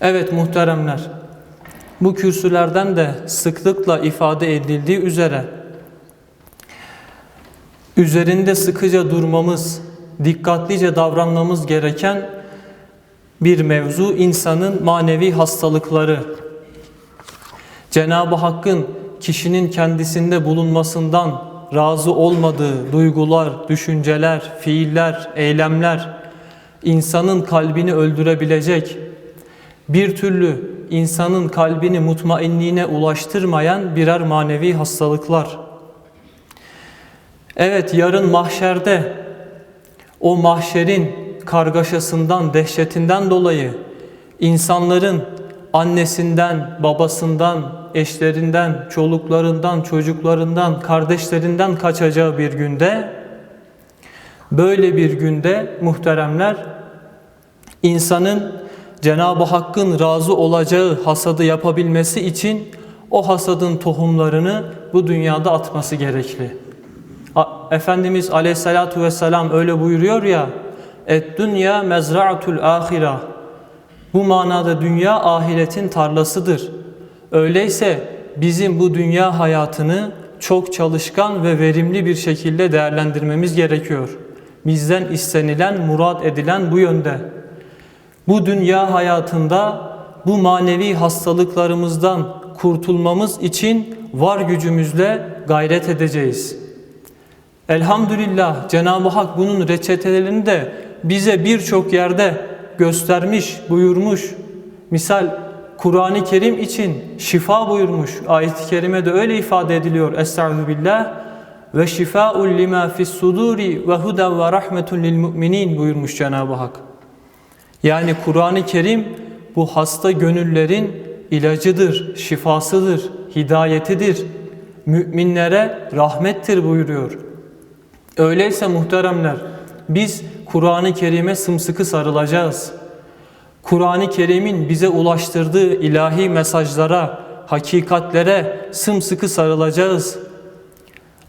Evet muhteremler, bu kürsülerden de sıklıkla ifade edildiği üzere üzerinde sıkıca durmamız, dikkatlice davranmamız gereken bir mevzu insanın manevi hastalıkları. Cenab-ı Hakk'ın kişinin kendisinde bulunmasından razı olmadığı duygular, düşünceler, fiiller, eylemler insanın kalbini öldürebilecek, bir türlü insanın kalbini mutmainliğine ulaştırmayan birer manevi hastalıklar. Evet yarın mahşerde o mahşerin kargaşasından, dehşetinden dolayı insanların annesinden, babasından, eşlerinden, çoluklarından, çocuklarından, kardeşlerinden kaçacağı bir günde böyle bir günde muhteremler insanın Cenab-ı Hakk'ın razı olacağı hasadı yapabilmesi için o hasadın tohumlarını bu dünyada atması gerekli. Efendimiz Aleyhisselatü Vesselam öyle buyuruyor ya Et dünya mezra'atul ahira Bu manada dünya ahiretin tarlasıdır. Öyleyse bizim bu dünya hayatını çok çalışkan ve verimli bir şekilde değerlendirmemiz gerekiyor. Bizden istenilen, murad edilen bu yönde. Bu dünya hayatında bu manevi hastalıklarımızdan kurtulmamız için var gücümüzle gayret edeceğiz. Elhamdülillah Cenab-ı Hak bunun reçetelerini de bize birçok yerde göstermiş, buyurmuş. Misal Kur'an-ı Kerim için şifa buyurmuş. Ayet-i kerimede öyle ifade ediliyor. Estaizu billah ve şifaul lima fis suduri ve huden ve rahmetun lil müminin buyurmuş Cenab-ı Hak. Yani Kur'an-ı Kerim bu hasta gönüllerin ilacıdır, şifasıdır, hidayetidir. Müminlere rahmettir buyuruyor. Öyleyse muhteremler biz Kur'an-ı Kerim'e sımsıkı sarılacağız. Kur'an-ı Kerim'in bize ulaştırdığı ilahi mesajlara, hakikatlere sımsıkı sarılacağız.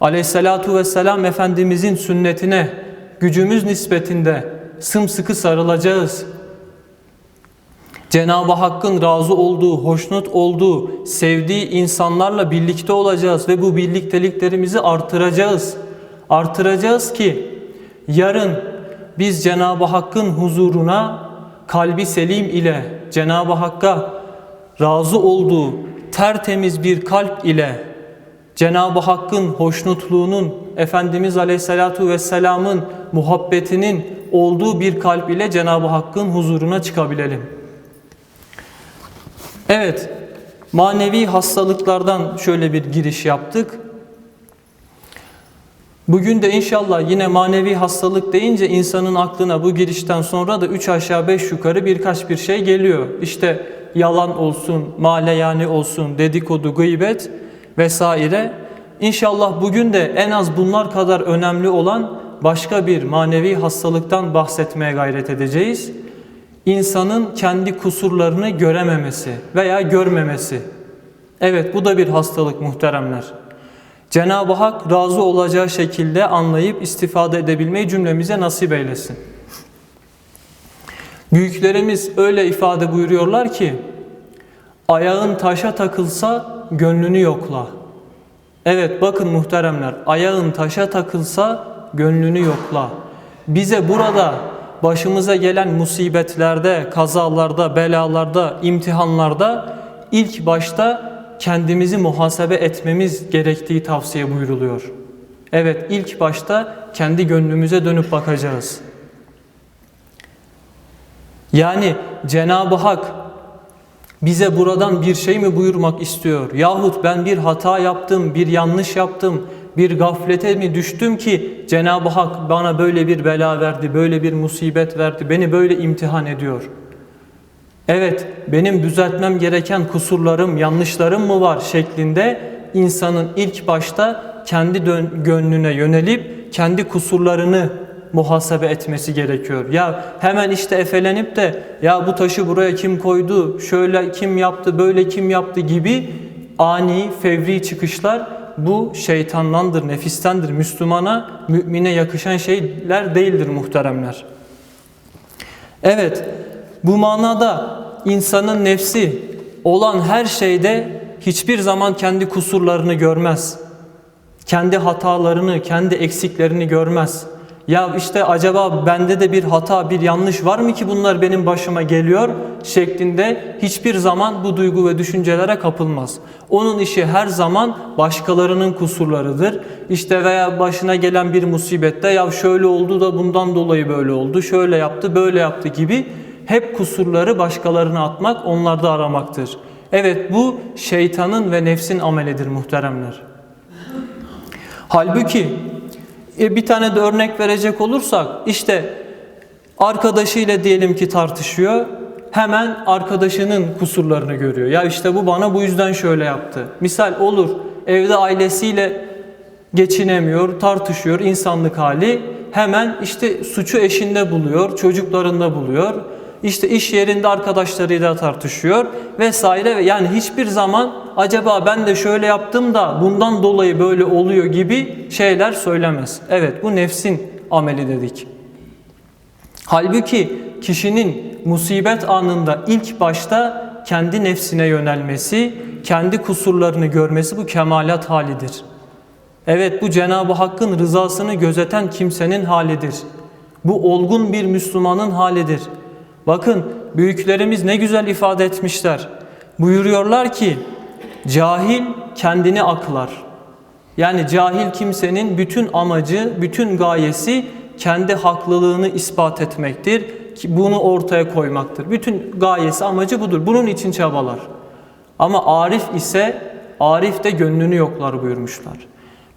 Aleyhissalatu vesselam Efendimizin sünnetine gücümüz nispetinde sımsıkı sarılacağız. Cenab-ı Hakk'ın razı olduğu, hoşnut olduğu, sevdiği insanlarla birlikte olacağız ve bu birlikteliklerimizi artıracağız. Artıracağız ki yarın biz Cenab-ı Hakk'ın huzuruna kalbi selim ile Cenab-ı Hakk'a razı olduğu tertemiz bir kalp ile Cenab-ı Hakk'ın hoşnutluğunun, Efendimiz Aleyhisselatu Vesselam'ın muhabbetinin olduğu bir kalp ile Cenab-ı Hakk'ın huzuruna çıkabilelim. Evet, manevi hastalıklardan şöyle bir giriş yaptık. Bugün de inşallah yine manevi hastalık deyince insanın aklına bu girişten sonra da üç aşağı beş yukarı birkaç bir şey geliyor. İşte yalan olsun, maleyani olsun, dedikodu, gıybet vesaire. İnşallah bugün de en az bunlar kadar önemli olan başka bir manevi hastalıktan bahsetmeye gayret edeceğiz. İnsanın kendi kusurlarını görememesi veya görmemesi. Evet bu da bir hastalık muhteremler. Cenab-ı Hak razı olacağı şekilde anlayıp istifade edebilmeyi cümlemize nasip eylesin. Büyüklerimiz öyle ifade buyuruyorlar ki ayağın taşa takılsa gönlünü yokla. Evet bakın muhteremler ayağın taşa takılsa gönlünü yokla. Bize burada başımıza gelen musibetlerde, kazalarda, belalarda, imtihanlarda ilk başta kendimizi muhasebe etmemiz gerektiği tavsiye buyruluyor. Evet ilk başta kendi gönlümüze dönüp bakacağız. Yani Cenab-ı Hak bize buradan bir şey mi buyurmak istiyor? Yahut ben bir hata yaptım, bir yanlış yaptım, bir gaflete mi düştüm ki Cenab-ı Hak bana böyle bir bela verdi, böyle bir musibet verdi, beni böyle imtihan ediyor. Evet, benim düzeltmem gereken kusurlarım, yanlışlarım mı var şeklinde insanın ilk başta kendi gönlüne yönelip kendi kusurlarını muhasebe etmesi gerekiyor. Ya hemen işte efelenip de ya bu taşı buraya kim koydu, şöyle kim yaptı, böyle kim yaptı gibi ani, fevri çıkışlar bu şeytandandır, nefistendir. Müslümana, mümine yakışan şeyler değildir muhteremler. Evet, bu manada insanın nefsi olan her şeyde hiçbir zaman kendi kusurlarını görmez. Kendi hatalarını, kendi eksiklerini görmez. Ya işte acaba bende de bir hata, bir yanlış var mı ki bunlar benim başıma geliyor şeklinde hiçbir zaman bu duygu ve düşüncelere kapılmaz. Onun işi her zaman başkalarının kusurlarıdır. İşte veya başına gelen bir musibette ya şöyle oldu da bundan dolayı böyle oldu, şöyle yaptı, böyle yaptı gibi hep kusurları başkalarına atmak, onlarda aramaktır. Evet bu şeytanın ve nefsin amelidir muhteremler. Halbuki bir tane de örnek verecek olursak işte arkadaşıyla diyelim ki tartışıyor. Hemen arkadaşının kusurlarını görüyor. Ya işte bu bana bu yüzden şöyle yaptı. Misal olur evde ailesiyle geçinemiyor, tartışıyor insanlık hali. Hemen işte suçu eşinde buluyor, çocuklarında buluyor. İşte iş yerinde arkadaşlarıyla tartışıyor vesaire. Yani hiçbir zaman acaba ben de şöyle yaptım da bundan dolayı böyle oluyor gibi şeyler söylemez. Evet bu nefsin ameli dedik. Halbuki kişinin musibet anında ilk başta kendi nefsine yönelmesi, kendi kusurlarını görmesi bu kemalat halidir. Evet bu Cenab-ı Hakk'ın rızasını gözeten kimsenin halidir. Bu olgun bir Müslümanın halidir. Bakın büyüklerimiz ne güzel ifade etmişler. Buyuruyorlar ki cahil kendini aklar. Yani cahil kimsenin bütün amacı, bütün gayesi kendi haklılığını ispat etmektir. Bunu ortaya koymaktır. Bütün gayesi, amacı budur. Bunun için çabalar. Ama Arif ise Arif de gönlünü yoklar buyurmuşlar.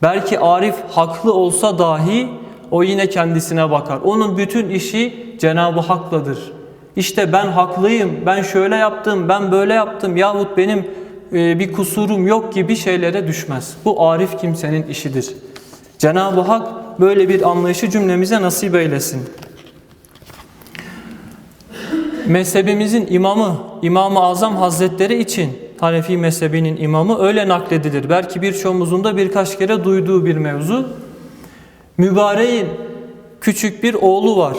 Belki Arif haklı olsa dahi o yine kendisine bakar. Onun bütün işi Cenab-ı Hak'ladır. İşte ben haklıyım, ben şöyle yaptım, ben böyle yaptım yahut benim e, bir kusurum yok gibi şeylere düşmez. Bu arif kimsenin işidir. Cenab-ı Hak böyle bir anlayışı cümlemize nasip eylesin. Mezhebimizin imamı, İmam-ı Azam Hazretleri için Hanefi mezhebinin imamı öyle nakledilir. Belki birçoğumuzun da birkaç kere duyduğu bir mevzu. Mübareğin küçük bir oğlu var.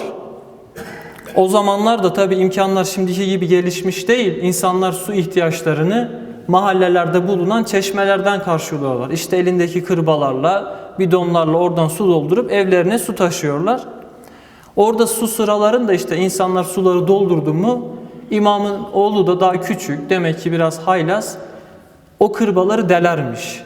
O zamanlar da tabii imkanlar şimdiki gibi gelişmiş değil. İnsanlar su ihtiyaçlarını mahallelerde bulunan çeşmelerden karşılıyorlar. İşte elindeki kırbalarla, bidonlarla oradan su doldurup evlerine su taşıyorlar. Orada su sıralarında işte insanlar suları doldurdu mu imamın oğlu da daha küçük demek ki biraz haylaz o kırbaları delermiş.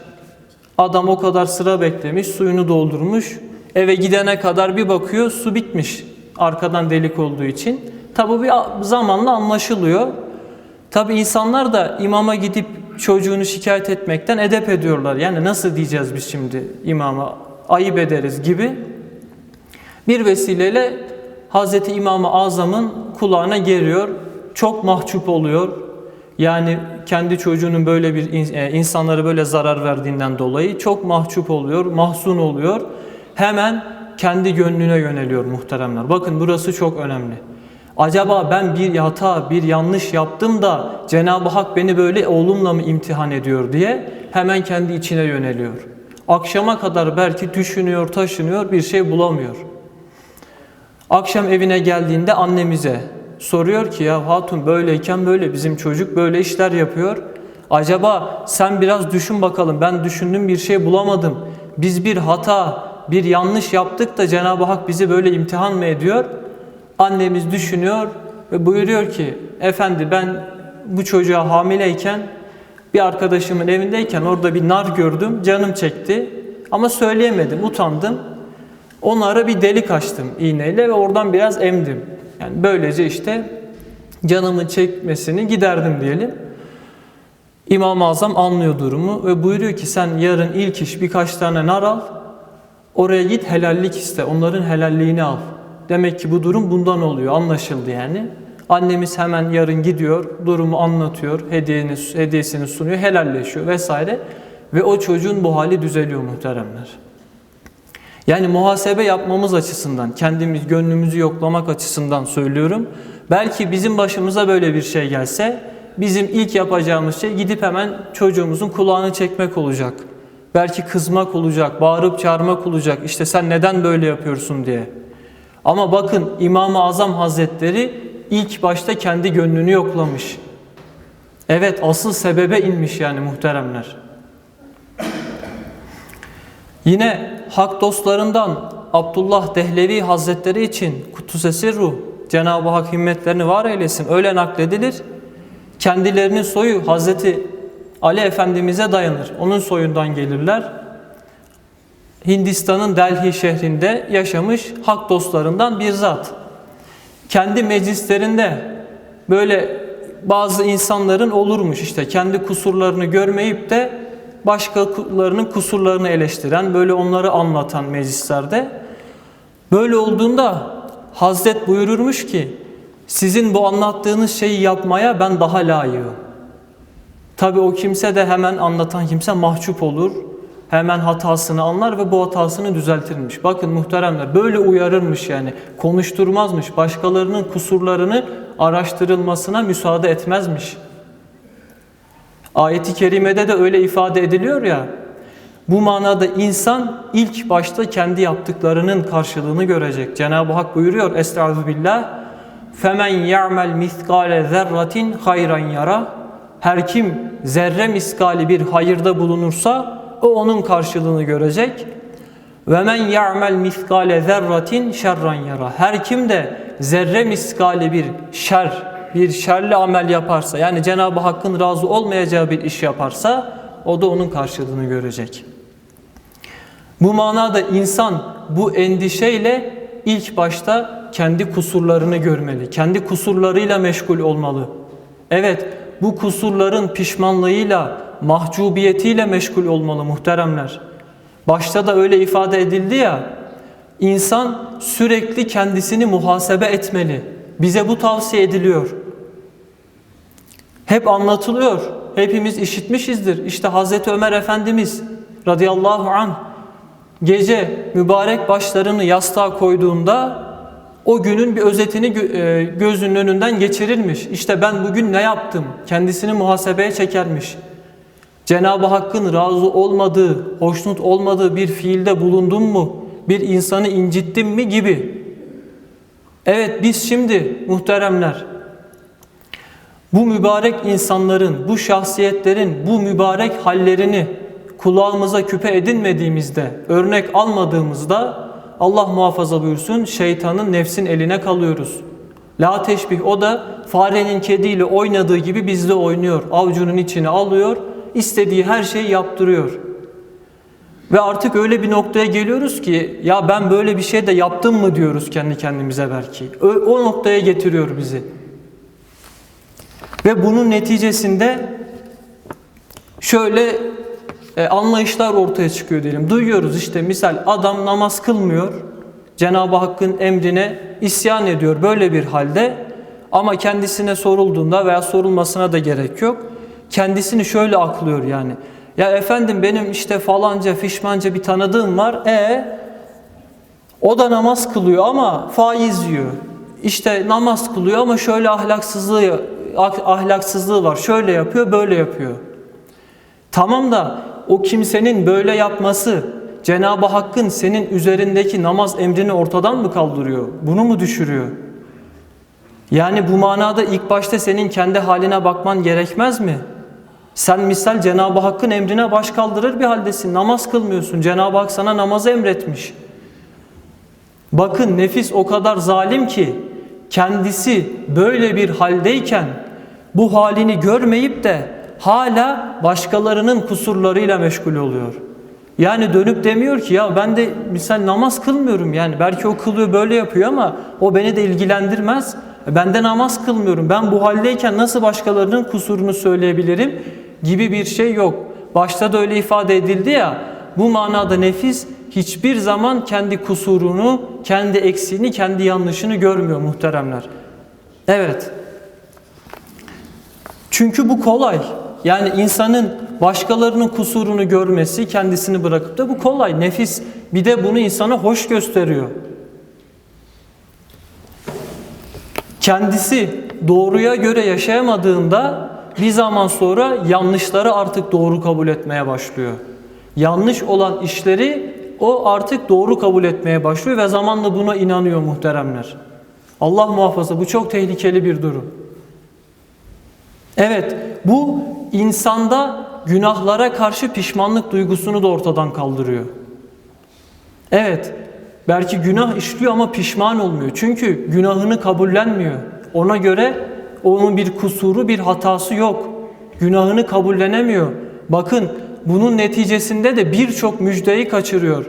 Adam o kadar sıra beklemiş suyunu doldurmuş eve gidene kadar bir bakıyor su bitmiş arkadan delik olduğu için. Tabi bir zamanla anlaşılıyor. Tabi insanlar da imama gidip çocuğunu şikayet etmekten edep ediyorlar. Yani nasıl diyeceğiz biz şimdi imama ayıp ederiz gibi. Bir vesileyle Hazreti İmam-ı Azam'ın kulağına geliyor. Çok mahcup oluyor. Yani kendi çocuğunun böyle bir e, insanlara böyle zarar verdiğinden dolayı çok mahcup oluyor, mahzun oluyor. Hemen kendi gönlüne yöneliyor muhteremler. Bakın burası çok önemli. Acaba ben bir hata, bir yanlış yaptım da Cenab-ı Hak beni böyle oğlumla mı imtihan ediyor diye hemen kendi içine yöneliyor. Akşama kadar belki düşünüyor, taşınıyor, bir şey bulamıyor. Akşam evine geldiğinde annemize soruyor ki ya hatun böyleyken böyle bizim çocuk böyle işler yapıyor. Acaba sen biraz düşün bakalım ben düşündüm bir şey bulamadım. Biz bir hata, bir yanlış yaptık da Cenab-ı Hak bizi böyle imtihan mı ediyor? Annemiz düşünüyor ve buyuruyor ki efendi ben bu çocuğa hamileyken bir arkadaşımın evindeyken orada bir nar gördüm canım çekti ama söyleyemedim utandım. Onlara bir delik açtım iğneyle ve oradan biraz emdim. Yani böylece işte canımın çekmesini giderdim diyelim. İmam-ı Azam anlıyor durumu ve buyuruyor ki sen yarın ilk iş birkaç tane nar al. Oraya git helallik iste. Onların helalliğini al. Demek ki bu durum bundan oluyor. Anlaşıldı yani. Annemiz hemen yarın gidiyor, durumu anlatıyor, hediyeni, hediyesini sunuyor, helalleşiyor vesaire. Ve o çocuğun bu hali düzeliyor muhteremler. Yani muhasebe yapmamız açısından, kendimiz gönlümüzü yoklamak açısından söylüyorum. Belki bizim başımıza böyle bir şey gelse, bizim ilk yapacağımız şey gidip hemen çocuğumuzun kulağını çekmek olacak. Belki kızmak olacak, bağırıp çağırmak olacak. İşte sen neden böyle yapıyorsun diye. Ama bakın İmam-ı Azam Hazretleri ilk başta kendi gönlünü yoklamış. Evet asıl sebebe inmiş yani muhteremler. Yine hak dostlarından Abdullah Dehlevi Hazretleri için Kutsese Ruh Cenab-ı Hak himmetlerini var eylesin öyle nakledilir. Kendilerinin soyu Hazreti Ali Efendimiz'e dayanır. Onun soyundan gelirler. Hindistan'ın Delhi şehrinde yaşamış hak dostlarından bir zat. Kendi meclislerinde böyle bazı insanların olurmuş işte kendi kusurlarını görmeyip de başkalarının kusurlarını eleştiren, böyle onları anlatan meclislerde. Böyle olduğunda Hazret buyururmuş ki sizin bu anlattığınız şeyi yapmaya ben daha layığım. Tabi o kimse de hemen anlatan kimse mahcup olur. Hemen hatasını anlar ve bu hatasını düzeltirmiş. Bakın muhteremler böyle uyarırmış yani. Konuşturmazmış. Başkalarının kusurlarını araştırılmasına müsaade etmezmiş. Ayeti kerimede de öyle ifade ediliyor ya. Bu manada insan ilk başta kendi yaptıklarının karşılığını görecek. Cenab-ı Hak buyuruyor Estaizu billah. Femen ya'mel miskale zerratin hayran yara. Her kim zerre miskali bir hayırda bulunursa o onun karşılığını görecek. Ve men ya'mel miskale zerratin şerran yara. Her kim de zerre miskali bir şer, bir şerli amel yaparsa yani Cenab-ı Hakk'ın razı olmayacağı bir iş yaparsa o da onun karşılığını görecek. Bu manada insan bu endişeyle ilk başta kendi kusurlarını görmeli. Kendi kusurlarıyla meşgul olmalı. Evet bu kusurların pişmanlığıyla, mahcubiyetiyle meşgul olmalı muhteremler. Başta da öyle ifade edildi ya, insan sürekli kendisini muhasebe etmeli. Bize bu tavsiye ediliyor. Hep anlatılıyor. Hepimiz işitmişizdir. İşte Hazreti Ömer Efendimiz radıyallahu anh gece mübarek başlarını yastığa koyduğunda o günün bir özetini e, gözünün önünden geçirilmiş. İşte ben bugün ne yaptım? Kendisini muhasebeye çekermiş. Cenab-ı Hakk'ın razı olmadığı, hoşnut olmadığı bir fiilde bulundum mu? Bir insanı incittim mi gibi. Evet biz şimdi muhteremler bu mübarek insanların, bu şahsiyetlerin, bu mübarek hallerini kulağımıza küpe edinmediğimizde, örnek almadığımızda Allah muhafaza buyursun şeytanın nefsin eline kalıyoruz. La teşbih o da farenin kediyle oynadığı gibi bizde oynuyor. Avcunun içine alıyor, istediği her şeyi yaptırıyor. Ve artık öyle bir noktaya geliyoruz ki ya ben böyle bir şey de yaptım mı diyoruz kendi kendimize belki. O noktaya getiriyor bizi. Ve bunun neticesinde şöyle e, anlayışlar ortaya çıkıyor diyelim. Duyuyoruz işte misal adam namaz kılmıyor. Cenab-ı Hakk'ın emrine isyan ediyor böyle bir halde. Ama kendisine sorulduğunda veya sorulmasına da gerek yok. Kendisini şöyle aklıyor yani. Ya efendim benim işte falanca fişmanca bir tanıdığım var. E o da namaz kılıyor ama faiz yiyor. İşte namaz kılıyor ama şöyle ahlaksızlığı ahlaksızlığı var. Şöyle yapıyor, böyle yapıyor. Tamam da o kimsenin böyle yapması Cenab-ı Hakk'ın senin üzerindeki namaz emrini ortadan mı kaldırıyor? Bunu mu düşürüyor? Yani bu manada ilk başta senin kendi haline bakman gerekmez mi? Sen misal Cenab-ı Hakk'ın emrine baş kaldırır bir haldesin. Namaz kılmıyorsun. Cenab-ı Hak sana namazı emretmiş. Bakın nefis o kadar zalim ki kendisi böyle bir haldeyken bu halini görmeyip de hala başkalarının kusurlarıyla meşgul oluyor. Yani dönüp demiyor ki ya ben de misal namaz kılmıyorum yani belki o kılıyor böyle yapıyor ama o beni de ilgilendirmez. Ben de namaz kılmıyorum. Ben bu haldeyken nasıl başkalarının kusurunu söyleyebilirim gibi bir şey yok. Başta da öyle ifade edildi ya bu manada nefis hiçbir zaman kendi kusurunu, kendi eksiğini, kendi yanlışını görmüyor muhteremler. Evet. Çünkü bu kolay. Yani insanın başkalarının kusurunu görmesi, kendisini bırakıp da bu kolay. Nefis bir de bunu insana hoş gösteriyor. Kendisi doğruya göre yaşayamadığında bir zaman sonra yanlışları artık doğru kabul etmeye başlıyor. Yanlış olan işleri o artık doğru kabul etmeye başlıyor ve zamanla buna inanıyor muhteremler. Allah muhafaza bu çok tehlikeli bir durum. Evet bu insanda günahlara karşı pişmanlık duygusunu da ortadan kaldırıyor. Evet belki günah işliyor ama pişman olmuyor. Çünkü günahını kabullenmiyor. Ona göre onun bir kusuru bir hatası yok. Günahını kabullenemiyor. Bakın bunun neticesinde de birçok müjdeyi kaçırıyor.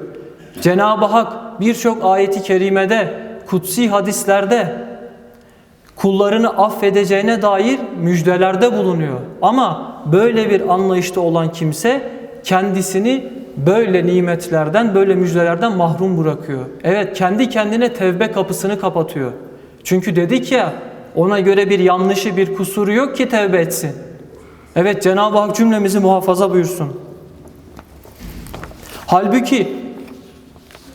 Cenab-ı Hak birçok ayeti kerimede, kutsi hadislerde kullarını affedeceğine dair müjdelerde bulunuyor. Ama böyle bir anlayışta olan kimse kendisini böyle nimetlerden, böyle müjdelerden mahrum bırakıyor. Evet kendi kendine tevbe kapısını kapatıyor. Çünkü dedik ya ona göre bir yanlışı, bir kusuru yok ki tevbe etsin. Evet Cenab-ı Hak cümlemizi muhafaza buyursun. Halbuki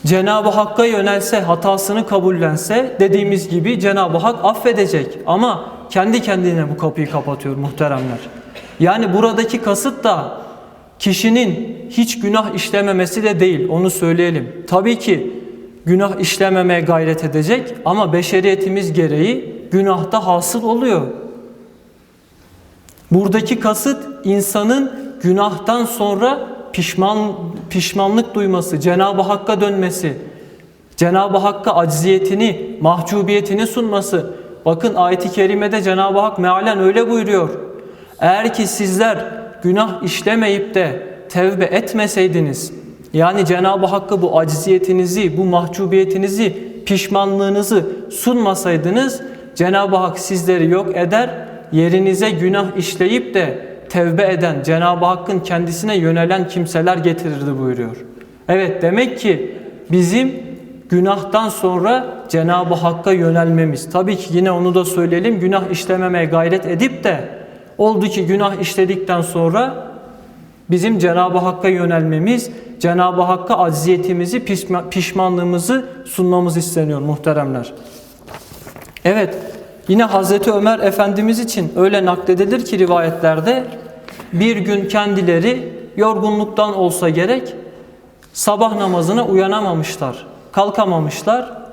Cenab-ı Hakk'a yönelse, hatasını kabullense dediğimiz gibi Cenab-ı Hak affedecek. Ama kendi kendine bu kapıyı kapatıyor muhteremler. Yani buradaki kasıt da kişinin hiç günah işlememesi de değil onu söyleyelim. Tabii ki günah işlememeye gayret edecek ama beşeriyetimiz gereği günahta hasıl oluyor. Buradaki kasıt insanın günahtan sonra pişman pişmanlık duyması, Cenab-ı Hakk'a dönmesi, Cenab-ı Hakk'a acziyetini, mahcubiyetini sunması. Bakın ayeti kerimede Cenab-ı Hak mealen öyle buyuruyor. Eğer ki sizler günah işlemeyip de tevbe etmeseydiniz, yani Cenab-ı Hakk'a bu acziyetinizi, bu mahcubiyetinizi, pişmanlığınızı sunmasaydınız, Cenab-ı Hak sizleri yok eder, yerinize günah işleyip de tevbe eden, Cenab-ı Hakk'ın kendisine yönelen kimseler getirirdi buyuruyor. Evet demek ki bizim günahtan sonra Cenab-ı Hakk'a yönelmemiz. Tabii ki yine onu da söyleyelim. Günah işlememeye gayret edip de oldu ki günah işledikten sonra bizim Cenab-ı Hakk'a yönelmemiz, Cenab-ı Hakk'a acziyetimizi, pişmanlığımızı sunmamız isteniyor muhteremler. Evet, yine Hazreti Ömer Efendimiz için öyle nakledilir ki rivayetlerde bir gün kendileri yorgunluktan olsa gerek sabah namazına uyanamamışlar, kalkamamışlar.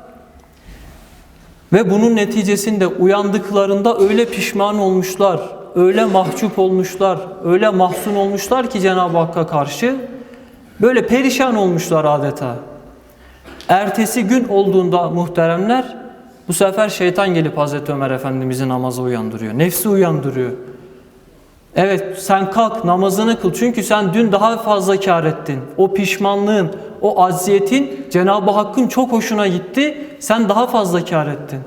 Ve bunun neticesinde uyandıklarında öyle pişman olmuşlar, öyle mahcup olmuşlar, öyle mahzun olmuşlar ki Cenab-ı Hakk'a karşı böyle perişan olmuşlar adeta. Ertesi gün olduğunda muhteremler bu sefer şeytan gelip Hazreti Ömer Efendimiz'i namaza uyandırıyor. Nefsi uyandırıyor. Evet sen kalk namazını kıl. Çünkü sen dün daha fazla kar ettin. O pişmanlığın, o aziyetin Cenab-ı Hakk'ın çok hoşuna gitti. Sen daha fazla kar ettin.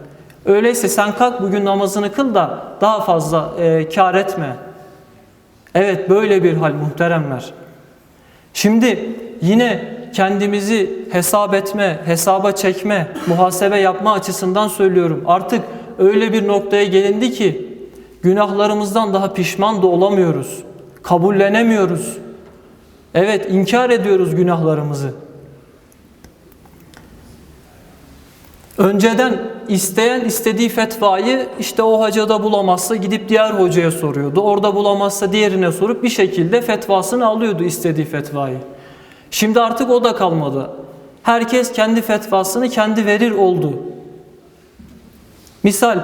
Öyleyse sen kalk bugün namazını kıl da daha fazla e, kar etme. Evet böyle bir hal muhteremler. Şimdi yine kendimizi hesap etme, hesaba çekme, muhasebe yapma açısından söylüyorum. Artık öyle bir noktaya gelindi ki Günahlarımızdan daha pişman da olamıyoruz. Kabullenemiyoruz. Evet inkar ediyoruz günahlarımızı. Önceden isteyen istediği fetvayı işte o hocada bulamazsa gidip diğer hocaya soruyordu. Orada bulamazsa diğerine sorup bir şekilde fetvasını alıyordu istediği fetvayı. Şimdi artık o da kalmadı. Herkes kendi fetvasını kendi verir oldu. Misal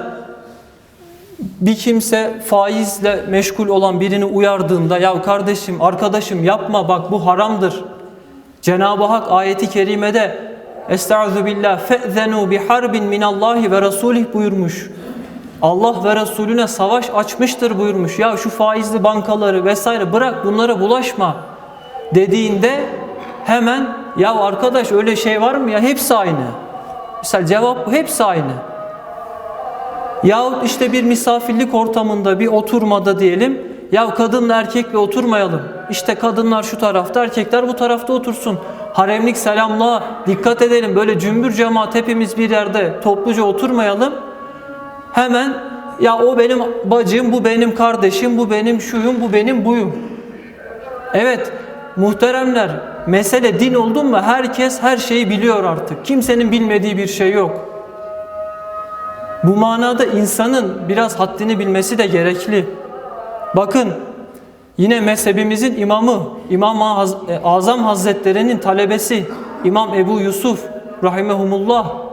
bir kimse faizle meşgul olan birini uyardığında ya kardeşim arkadaşım yapma bak bu haramdır. Cenab-ı Hak ayeti kerimede Estaizu billah fe'zenu bi harbin minallahi ve rasulih buyurmuş. Allah ve Resulüne savaş açmıştır buyurmuş. Ya şu faizli bankaları vesaire bırak bunlara bulaşma dediğinde hemen ya arkadaş öyle şey var mı ya hepsi aynı. Mesela cevap hepsi aynı. Yahut işte bir misafirlik ortamında bir oturmada diyelim. Ya kadınla erkekle oturmayalım. İşte kadınlar şu tarafta, erkekler bu tarafta otursun. Haremlik selamlığa dikkat edelim. Böyle cümbür cemaat hepimiz bir yerde topluca oturmayalım. Hemen ya o benim bacım, bu benim kardeşim, bu benim şuyum, bu benim buyum. Evet, muhteremler, mesele din oldu mu herkes her şeyi biliyor artık. Kimsenin bilmediği bir şey yok. Bu manada insanın biraz haddini bilmesi de gerekli. Bakın yine mezhebimizin imamı İmam e, Azam Hazretleri'nin talebesi İmam Ebu Yusuf rahimehumullah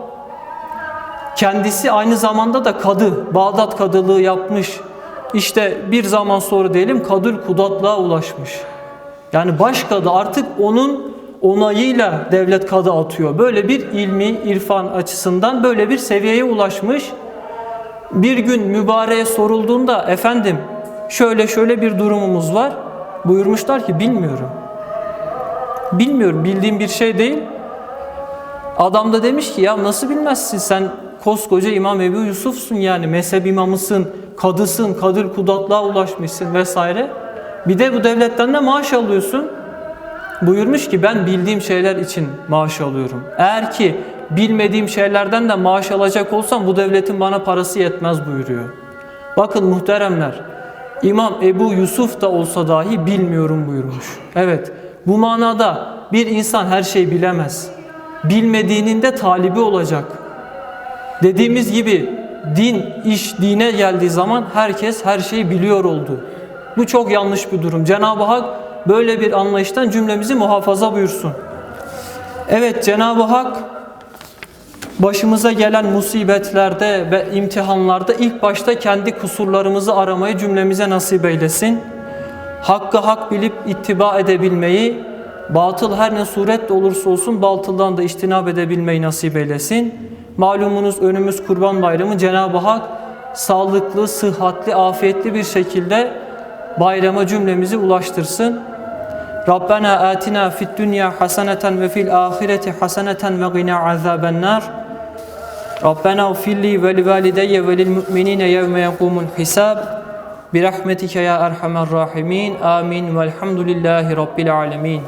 Kendisi aynı zamanda da kadı, Bağdat kadılığı yapmış. İşte bir zaman sonra diyelim Kadül Kudatlığa ulaşmış. Yani baş kadı artık onun onayıyla devlet kadı atıyor. Böyle bir ilmi, irfan açısından böyle bir seviyeye ulaşmış. Bir gün mübareğe sorulduğunda efendim şöyle şöyle bir durumumuz var. Buyurmuşlar ki bilmiyorum. Bilmiyorum bildiğim bir şey değil. Adam da demiş ki ya nasıl bilmezsin sen koskoca İmam Ebu Yusuf'sun yani mezhep imamısın, kadısın, kadir kudatlığa ulaşmışsın vesaire. Bir de bu devletten de maaş alıyorsun. Buyurmuş ki ben bildiğim şeyler için maaş alıyorum. Eğer ki bilmediğim şeylerden de maaş alacak olsam bu devletin bana parası yetmez buyuruyor. Bakın muhteremler İmam Ebu Yusuf da olsa dahi bilmiyorum buyurmuş. Evet bu manada bir insan her şeyi bilemez. Bilmediğinin de talibi olacak. Dediğimiz gibi din, iş dine geldiği zaman herkes her şeyi biliyor oldu. Bu çok yanlış bir durum. Cenab-ı Hak böyle bir anlayıştan cümlemizi muhafaza buyursun. Evet Cenab-ı Hak başımıza gelen musibetlerde ve imtihanlarda ilk başta kendi kusurlarımızı aramayı cümlemize nasip eylesin. Hakkı hak bilip ittiba edebilmeyi, batıl her ne suretle olursa olsun batıldan da iştinab edebilmeyi nasip eylesin. Malumunuz önümüz Kurban Bayramı Cenab-ı Hak sağlıklı, sıhhatli, afiyetli bir şekilde bayrama cümlemizi ulaştırsın. Rabbena atina fid dünya haseneten ve fil ahireti haseneten ve gina azaben nar. Rabbena ufilli ve li valideyye ve lil mu'minine yevme yekumul hisab. Birahmetike ya erhamer rahimin. Amin. Velhamdülillahi Rabbil alemin.